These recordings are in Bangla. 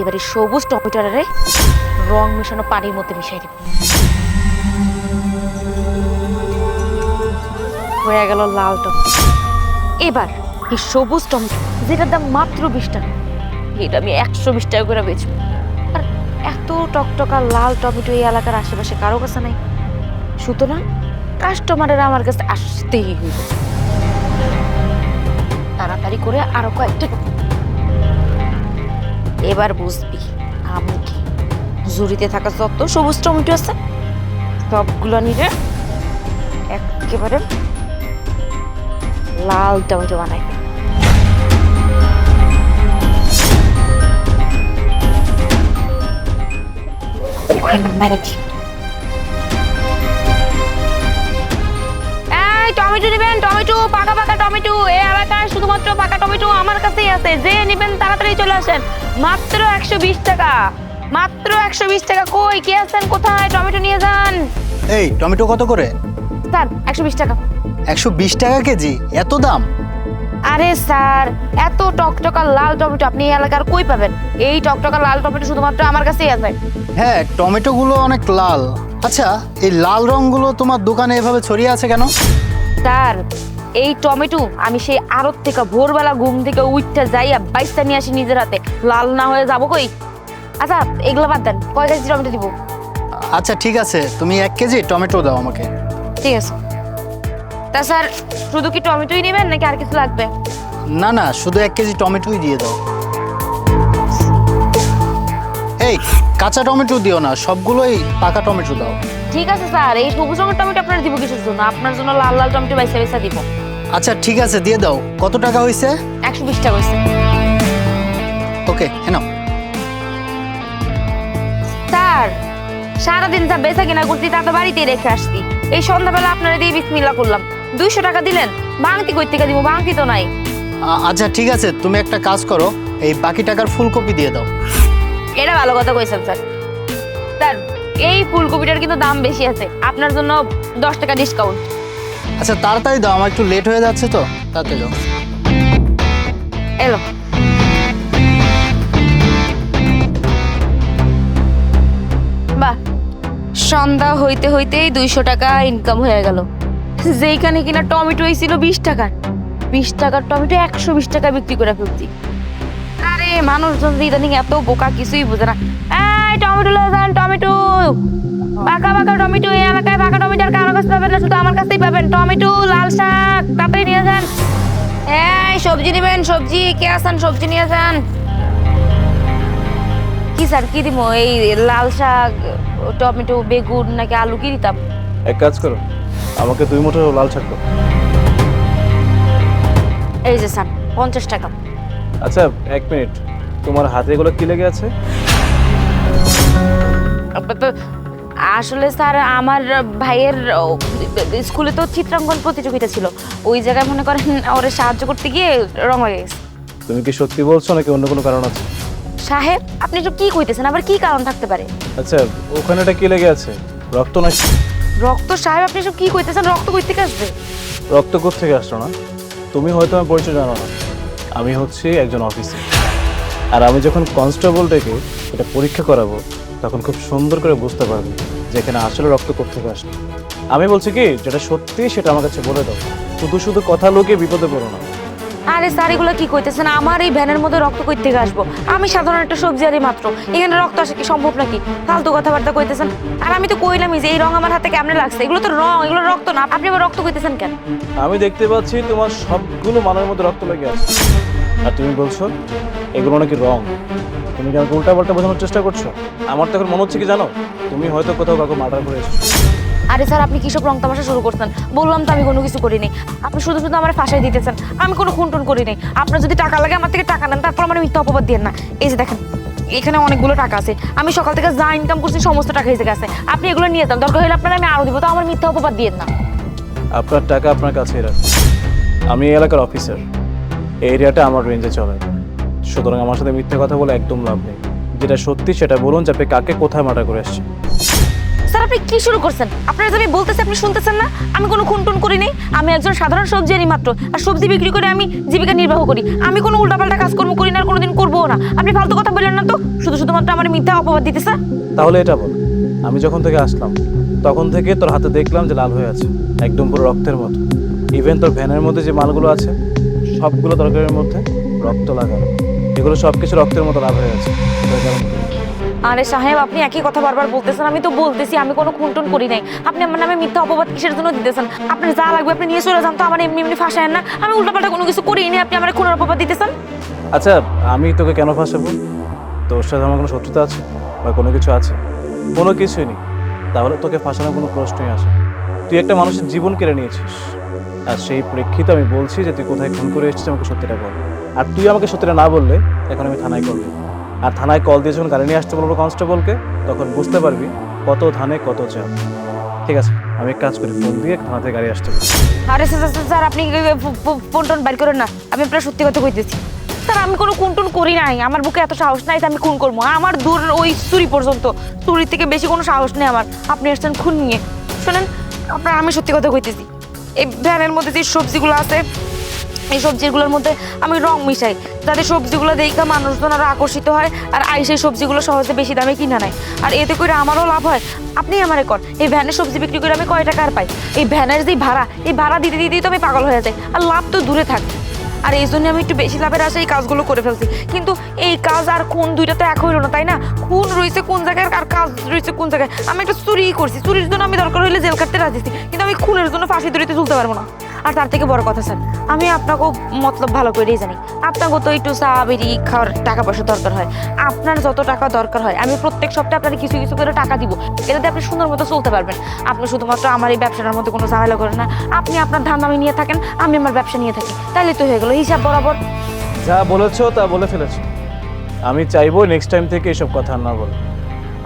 এবারে সবুজ টমেটোরে রং মেশানো পানির মধ্যে মিশাই দিব। হয়ে গেল লাল টমেটো। এবার এই সবুজ টমেটো, যেটার দাম মাত্র বিশ টাকা, এটা আমি একশো বিশ টাকা করে বেচবো। আর এত টকটকা লাল টমেটো এই এলাকার আশেপাশে কারও কাছে নাই। সুতরাং কাস্টমারের আমার কাছে আসতেই হইব। তাড়াতাড়ি করে আরও কয়েকটা এবার বুঝবি আমি কি? ঝুড়িতে থাকা যত সবুজ টমেটো আছে? সবগুলো নিয়ে একেবারে লাল টমেটো বানাই। এই টমেটো নেবেন টমেটো পাকা পাকা টমেটো। এই এলাকায় শুধুমাত্র পাকা টমেটো আমার কাছেই আছে। যে নেবেন তাড়াতাড়ি চলে আসেন। মাত্র একশো বিশ টাকা। মাত্র একশো বিশ টাকা। কই কে আছেন কোথায়? টমেটো নিয়ে যান। এই টমেটো কত করে? স্যার একশো বিশ টাকা। একশো বিশ টাকা কেজি? এত দাম? আরে স্যার এত টকটকা লাল টমেটো আপনি এই এলাকার কই পাবেন? এই টকটকা লাল টমেটো শুধুমাত্র আমার কাছেই আছে। হ্যাঁ টমেটোগুলো অনেক লাল। আচ্ছা এই লাল রঙগুলো তোমার দোকানে এভাবে ছড়িয়ে আছে কেন? স্যার এই টমেটো আমি সেই আড়ত থেকে ভোরবেলা ঘুম থেকে উঠতে যাইয়া বাইশটা নিয়ে আসি নিজের হাতে। লাল না হয়ে যাব কই? আচ্ছা এগুলো বাদ দেন কয় কেজি টমেটো দিব? আচ্ছা ঠিক আছে তুমি এক কেজি টমেটো দাও আমাকে। ঠিক আছে। তা স্যার শুধু কি টমেটোই নেবেন নাকি আর কিছু লাগবে? না না শুধু এক কেজি টমেটোই দিয়ে দাও। এই কাঁচা টমেটো দিও না সবগুলোই পাকা টমেটো দাও। ঠিক আছে স্যার এই সবুজ রঙের টমেটো আপনার দিব কিসের জন্য। আপনার জন্য লাল লাল টমেটো বাইসা বাইসা দিব। আচ্ছা ঠিক আছে দিয়ে দাও। কত টাকা হয়েছে একশো বিশ টাকা হয়েছে ওকে হ্যাঁ স্যার সারাদিন যা বেচা কিনা করছি তা তো বাড়িতেই রেখে আসছি। এই সন্ধ্যাবেলা আপনারা দিয়ে বিসমিল্লা করলাম। দুইশো টাকা দিলেন বাংতি কই থেকে দিব? বাংতি তো নাই। আচ্ছা ঠিক আছে তুমি একটা কাজ করো এই বাকি টাকার ফুলকপি দিয়ে দাও। এটা ভালো কথা কইছেন স্যার। স্যার এই ফুলকপিটার কিন্তু দাম বেশি আছে। আপনার জন্য দশ টাকা ডিসকাউন্ট আচ্ছা তাড়াতাড়ি দাও আমার একটু লেট হয়ে যাচ্ছে তো তাড়াতাড়ি দাও। এলো। বাহ সন্ধ্যা হইতে হইতেই দুইশো টাকা ইনকাম হয়ে গেল। যেইখানে কিনা টমেটো ছিল বিশ টাকার। বিশ টাকার টমেটো একশো বিশ টাকা বিক্রি করে ফেলছি। আরে মানুষজন ইদানিং এত বোকা কিছুই বোঝে না। টমেটো লয়ে যান টমেটো। পাকা পাকা টমেটো এই এলাকায় পাকা টমেটো আর কারও কাছে পাবেন না শুধু আমার কাছেই পাবেন। টমেটো লাল শাক তাড়াতাড়ি নিয়ে যান। এই সবজি নেবেন সবজি। কে আছেন? সবজি নিয়ে যান। কি স্যার কি দিব? এই লাল শাক টমেটো বেগুন নাকি আলু কি দিতাম? এক কাজ করো আমাকে দুই মুঠো লাল শাক দাও। এই যে স্যার পঞ্চাশ টাকা। আচ্ছা এক মিনিট। তোমার হাতে এগুলো কি লেগে আছে? আসলে স্যার আমার ভাইয়ের স্কুলে তো চিত্রাঙ্কন প্রতিযোগিতা ছিল। ওই জায়গায় মনে করেন ওরে সাহায্য করতে গিয়ে রং হয়ে গেছে। তুমি কি সত্যি বলছো নাকি অন্য কোনো কারণ আছে? সাহেব আপনি তো কি কইতেছেন? আবার কি কারণ থাকতে পারে? আচ্ছা ওখানে এটা কি লেগে আছে? রক্ত না রক্ত? সাহেব আপনি সব কি কইতেছেন? রক্ত কই থেকে আসবে? রক্ত থেকে আসলো না? তুমি হয়তো আমার পরিচয় জানো না। আমি হচ্ছি একজন অফিসার। আর আমি যখন কনস্টেবল ডেকে এটা পরীক্ষা করাবো তখন খুব সুন্দর করে বুঝতে পারবে যে এখানে আসলে রক্ত থেকে আসলো আমি বলছি কি যেটা সত্যি সেটা আমার কাছে বলে দাও। শুধু শুধু কথা লোকে বিপদে পড়ো না। আরে স্যার এগুলো কি কইতেছেন? আমার এই ভ্যানের মধ্যে রক্ত কই থেকে আসব? আমি সাধারণ একটা সবজি আরি মাত্র। এখানে রক্ত আসে কি সম্ভব নাকি? ফালতু কথাবার্তা কইতেছেন। আর আমি তো কইলামই যে এই রং আমার হাতে কেমনে লাগছে? এগুলো তো রং এগুলো রক্ত না। আপনি আবার রক্ত কইতেছেন কেন? আমি দেখতে পাচ্ছি তোমার সবগুলো মানের মধ্যে রক্ত লেগে আছে। আর তুমি বলছো এগুলো নাকি রং? তুমি কি আমাকে উল্টা পাল্টা বোঝানোর চেষ্টা করছ? আমার তো এখন মনে হচ্ছে কি জানো? তুমি হয়তো কোথাও কাউকে মার্ডার করে এসেছ। আরে স্যার আপনি কিসব রং তামাশা শুরু করছেন? বললাম তো আমি কোনো কিছু করিনি। আপনি শুধু শুধু আমার ফাঁসাই দিতেছেন। আমি কোনো খুনটুন করিনি। আপনার যদি টাকা লাগে আমার থেকে টাকা নেন তারপর আমার মিথ্যা অপবাদ দিয়ে না। এই যে দেখেন এখানে অনেকগুলো টাকা আছে। আমি সকাল থেকে যা ইনকাম করছি সমস্ত টাকা এসে গেছে আপনি এগুলো নিয়ে যান। দরকার হলে আপনার আমি আরও দিব তো আমার মিথ্যা অপবাদ দিয়ে না। আপনার টাকা আপনার কাছেই রাখুন। আমি এই এলাকার অফিসার এই এরিয়াটা আমার রেঞ্জে চলে। সুতরাং আমার সাথে মিথ্যে কথা বলে একদম লাভ নেই। যেটা সত্যি সেটা বলুন যে আপনি কাকে কোথায় মার্ডার করে আসছেন স্যার আপনি কি শুরু করছেন? আপনারা আমি বলতেছি আপনি শুনতেছেন না? আমি কোনো খুনটুন করি নাই আমি একজন সাধারণ সবজিয়ারই মাত্র। আর সবজি বিক্রি করে আমি জীবিকা নির্বাহ করি। আমি কোনো উল্টাপাল্টা কাজকর্ম করি না আর কোনোদিন করব না। আপনি ফালতু কথা বললেন না তো? শুধু শুধুমাত্র আমার মিথ্যা অপবাদ দিতেছে? তাহলে এটা বল। আমি যখন থেকে আসলাম তখন থেকে তোর হাতে দেখলাম যে লাল হয়ে আছে। একদম পুরো রক্তের মতো। ইভেন তোর ভ্যানের মধ্যে যে মালগুলো আছে সবগুলো তরকারির মধ্যে রক্ত লাগানো। এগুলো সব কিছু রক্তের মতো লাভ হয়ে আছে কি? আরে সাহেব আপনি একই কথা বারবার বলতেছেন। আমি তো বলতেছি আমি কোনো খুনটুন করি নাই। আপনি আমার নামে মিথ্যা অপবাদ কিসের জন্য দিতেছেন? আপনার যা লাগবে আপনি নিয়ে চলে যান তো আমার এমনি এমনি ফাঁসায়েন না। আমি উল্টাপাল্টা কোনো কিছু করিনি আপনি আমার খুনের অপবাদ দিতেছেন? আচ্ছা আমি তোকে কেন ফাঁসাবো? তোর সাথে আমার কোনো শত্রুতা আছে? বা কোনো কিছু আছে? কোনো কিছুই নেই। তাহলে তোকে ফাঁসানোর কোনো প্রশ্নই আসে তুই একটা মানুষের জীবন কেড়ে নিয়েছিস। আর সেই প্রেক্ষিতে আমি বলছি যে তুই কোথায় খুন করে এসেছিস আমাকে সত্যিটা বল। আর তুই আমাকে সত্যিটা না বললে এখন আমি থানায় কল আর থানায় কল দিয়ে যখন গাড়ি নিয়ে আসতে বলব কনস্টেবলকে তখন বুঝতে পারবি কত ধানে কত চাপ ঠিক আছে আমি এক কাজ করি ফোন দিয়ে থানা থেকে গাড়ি আসতে আরে স্যার স্যার, আপনি ফোন টোন বাইর করেন না। আমি আপনার সত্যি কথা কইতেছি। স্যার আমি কোনো খুন টুন করি নাই। আমার বুকে এত সাহস নাই যে আমি খুন করব। আমার দূর ওই চুরি পর্যন্ত। চুরির থেকে বেশি কোনো সাহস নেই আমার। আপনি আসছেন খুন নিয়ে। শোনেন আপনার আমি সত্যি কথা কইতেছি। এই ভ্যানের মধ্যে যে সবজিগুলো আছে এই সবজিগুলোর মধ্যে আমি রং মিশাই। যাতে সবজিগুলো দেখে মানুষজন আরও আকর্ষিত হয় আর আই সেই সবজিগুলো সহজে বেশি দামে কিনা নেয়। আর এতে করে আমারও লাভ হয়। আপনি আমারে কর, এই ভ্যানের সবজি বিক্রি করে আমি কয় টাকা আর পাই? এই ভ্যানের যে ভাড়া, এই ভাড়া দিতে দিতেই তো আমি পাগল হয়ে যাই। আর লাভ তো দূরে থাক। আর এই জন্য আমি একটু বেশি লাভের আশায় এই কাজগুলো করে ফেলছি। কিন্তু এই কাজ আর খুন দুইটা তো এক হইল না, তাই না? খুন রয়েছে কোন জায়গায় আর কাজ রয়েছে কোন জায়গায়? আমি একটা চুরি করছি। চুরির জন্য আমি দরকার হইলে জেল কাটতে রাজি কিন্তু আমি খুনের জন্য ফাঁসি দড়িতে তুলতে পারব না। আর তার থেকে বড় কথা স্যার, আমি আপনাকেও মতলব ভালো করেই জানি। আপনাকেও তো একটু চা বেরি খাওয়ার টাকা পয়সা দরকার হয়। আপনার যত টাকা দরকার হয়, আমি প্রত্যেক সপ্তাহে আপনার কিছু কিছু করে টাকা দিব। এটাতে আপনি সুন্দর মতো চলতে পারবেন। আপনি শুধুমাত্র আমার এই ব্যবসাটার মধ্যে কোনো ঝামেলা করেন না। আপনি আপনার ধান দামি নিয়ে থাকেন, আমি আমার ব্যবসা নিয়ে থাকি। তাহলে তো হয়ে গেলো, হিসাব বরাবর। যা বলেছ তা বলে ফেলেছো। আমি চাইব নেক্সট টাইম থেকে এসব কথা না বল।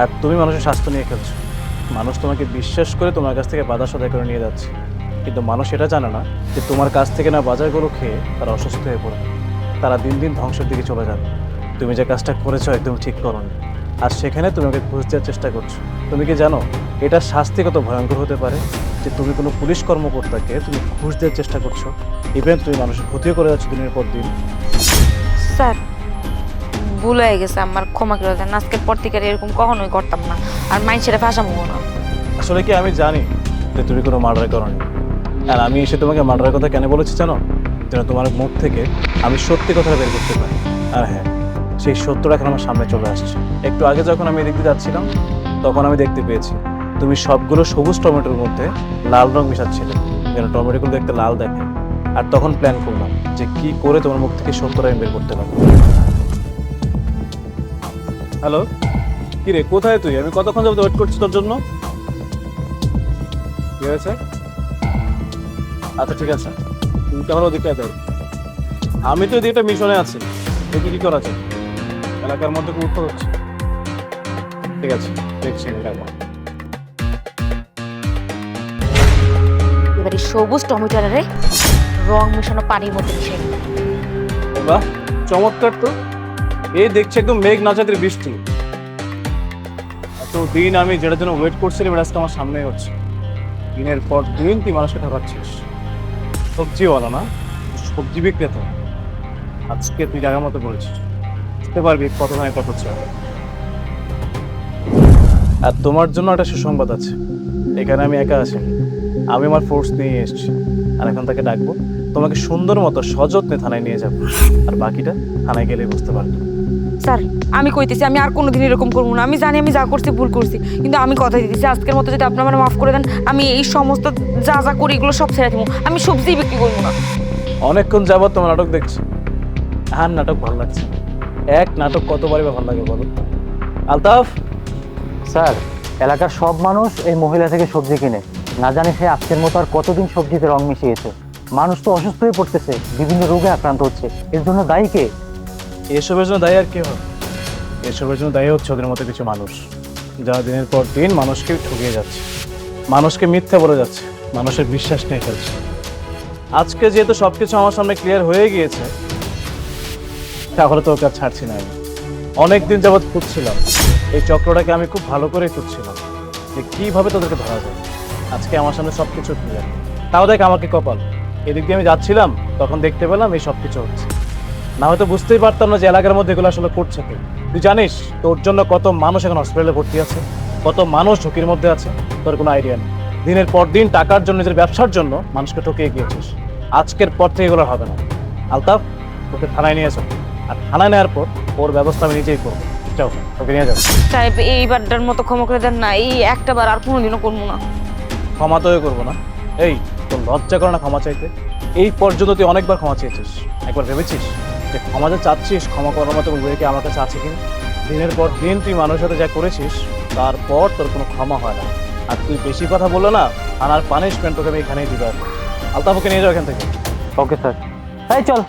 আর তুমি মানুষের স্বাস্থ্য নিয়ে খেলছো। মানুষ তোমাকে বিশ্বাস করে তোমার কাছ থেকে বাধা সদায় করে নিয়ে যাচ্ছে। কিন্তু মানুষ এটা জানে না যে তোমার কাছ থেকে না বাজারগুলো খেয়ে তারা অসুস্থ হয়ে পড়বে। তারা দিন দিন ধ্বংসের দিকে চলে যাবে। তুমি যে কাজটা করেছ একদম ঠিক করো আর সেখানে তুমি ওকে ঘুষ দেওয়ার চেষ্টা করছ। তুমি কি জানো এটা শাস্তি কত ভয়ঙ্কর হতে পারে যে তুমি কোনো পুলিশ কর্মকর্তাকে তুমি ঘুষ দেওয়ার চেষ্টা করছ। ইভেন তুমি মানুষের ক্ষতিও করে যাচ্ছ দিনের পর দিন। স্যার ভুল হয়ে গেছে আমার ক্ষমা করে দেন। আজকের পর থেকে এরকম কখনোই করতাম না। আর মাইন্ড সেটা ফাঁসাবো না। আসলে কি আমি জানি যে তুমি কোনো মার্ডার করনি? আর আমি এসে তোমাকে মার্ডারের কথা কেন বলেছি জানো? যেন তোমার মুখ থেকে আমি সত্যি কথা বের করতে পারি। আর হ্যাঁ সেই সত্যটা এখন আমার সামনে চলে আসছে। একটু আগে যখন আমি এদিক যাচ্ছিলাম, তখন আমি দেখতে পেয়েছি, তুমি সবগুলো সবুজ টমেটোর মধ্যে লাল রং মিশাচ্ছিলে। যেন টমেটোগুলো দেখতে লাল দেখে। আর তখন প্ল্যান করলাম যে কি করে তোমার মুখ থেকে সত্যটা আমি বের করতে পারব। হ্যালো কি রে কোথায় তুই? আমি কতক্ষণ যাব ওয়েট করছি তোর জন্য? কি হয়েছে? আচ্ছা ঠিক আছে। তুমি তাহলে ওদিকে দেয় আমি তো এদিকে একটা মিশনে আছি। দেখি কি করা আছে এলাকার মধ্যে খুব উত্তর হচ্ছে ঠিক আছে দেখছি। এবারে সবুজ টমেটোরে রং মেশানো পানির মধ্যে নিই। বাহ চমৎকার তো। এই দেখছি একদম মেঘ নাচাতের বৃষ্টি। দিন আমি যেটার জন্য ওয়েট করছিলাম এটা আজকে আমার সামনেই হচ্ছে। দিনের পর দিন তুই মানুষকে ঠকাচ্ছিস। সবজিওয়ালা না, সবজি বিক্রেতা। আজকে তুই জায়গা মতো বলেছিস। বুঝতে পারবি কত দামে কত চাই আর তোমার জন্য একটা সুসংবাদ আছে। এখানে আমি একা আছি। আমি আমার ফোর্স নিয়ে এসেছি। আর এখন তাকে ডাকবো। তোমাকে সুন্দর মতো সযত্নে থানায় নিয়ে যাব। আর বাকিটা থানায় গেলে বুঝতে পারবে। স্যার আমি কইতেছি আমি আর কোনোদিন এরকম করব না। আমি জানি আমি যা করছি ভুল করছি কিন্তু আমি কথা দিতেছি। আজকের মতো যদি আপনার মানে মাফ করে দেন আমি এই সমস্ত যা যা করি এগুলো সব ছেড়ে দেবো। আমি সবজি বিক্রি করব না। অনেকক্ষণ যাবত তোমার নাটক দেখছি। আর নাটক ভালো লাগছে এক নাটক কতবারই বা ভালো লাগে বলো? আলতাফ? স্যার এলাকার সব মানুষ এই মহিলা থেকে সবজি কিনে। না জানি সে আজকের মতো আর কতদিন সবজিতে রং মিশিয়েছে। মানুষ তো অসুস্থ হয়ে পড়তেছে বিভিন্ন রোগে আক্রান্ত হচ্ছে। এর জন্য দায়ী কে? এসবের জন্য দায়ী আর কে হবে এসবের জন্য দায়ী হচ্ছে ওদের মতো কিছু মানুষ। যারা দিনের পর দিন মানুষকে ঠকিয়ে যাচ্ছে। মানুষকে মিথ্যে বলে যাচ্ছে। মানুষের বিশ্বাস নিয়ে ফেলছে আজকে যেহেতু সব কিছু আমার সামনে ক্লিয়ার হয়ে গিয়েছে, তাহলে তো ওকে আর ছাড়ছি না আমি। অনেক দিন যাবৎ খুঁজছিলাম। এই চক্রটাকে আমি খুব ভালো করে খুঁজছিলাম। যে কীভাবে তোদেরকে ধরা যায়। আজকে আমার সামনে সব কিছু ক্লিয়ার তাও দেখ আমাকে কপাল। এদিক দিয়ে আমি যাচ্ছিলাম, তখন দেখতে পেলাম এই সব কিছু হচ্ছে। না হয়তো বুঝতেই পারতাম না যে এলাকার মধ্যে এগুলো আসলে করছে কে। তুই জানিস তোর জন্য কত মানুষ এখন হসপিটালে ভর্তি আছে কত মানুষ ঝুঁকির মধ্যে আছে তোর কোনো আইডিয়া নেই। দিনের পর দিন টাকার জন্য নিজের ব্যবসার জন্য মানুষকে ঠকিয়ে গিয়েছিস। আজকের পর থেকে এগুলো হবে না। আলতাফ তোকে থানায় নিয়ে এসো আর থানায় নেওয়ার পর ওর ব্যবস্থা আমি নিজেই করব। যাও তোকে নিয়ে যাব। সাহেব এইবারটার মতো ক্ষমা করে দেন না। এই একটা বার আর কোনোদিনও করব না। ক্ষমা তো করব না। এই তোর লজ্জা করে না ক্ষমা চাইতে। এই পর্যন্ত তুই অনেকবার ক্ষমা চেয়েছিস। একবার ভেবেছিস? যে ক্ষমা যে চাচ্ছিস, ক্ষমা করার মতো উভয়কে আমার কাছে আছে কিনা দিনের পর দিন তুই মানুষের সাথে যা করেছিস, তারপর তোর কোনো ক্ষমা হয় না। আর তুই বেশি কথা বলল না আর পানিশমেন্ট তোকে আমি এখানেই পারব আলতাফকে নিয়ে যাও এখান থেকে। Okay sir. তাই চল।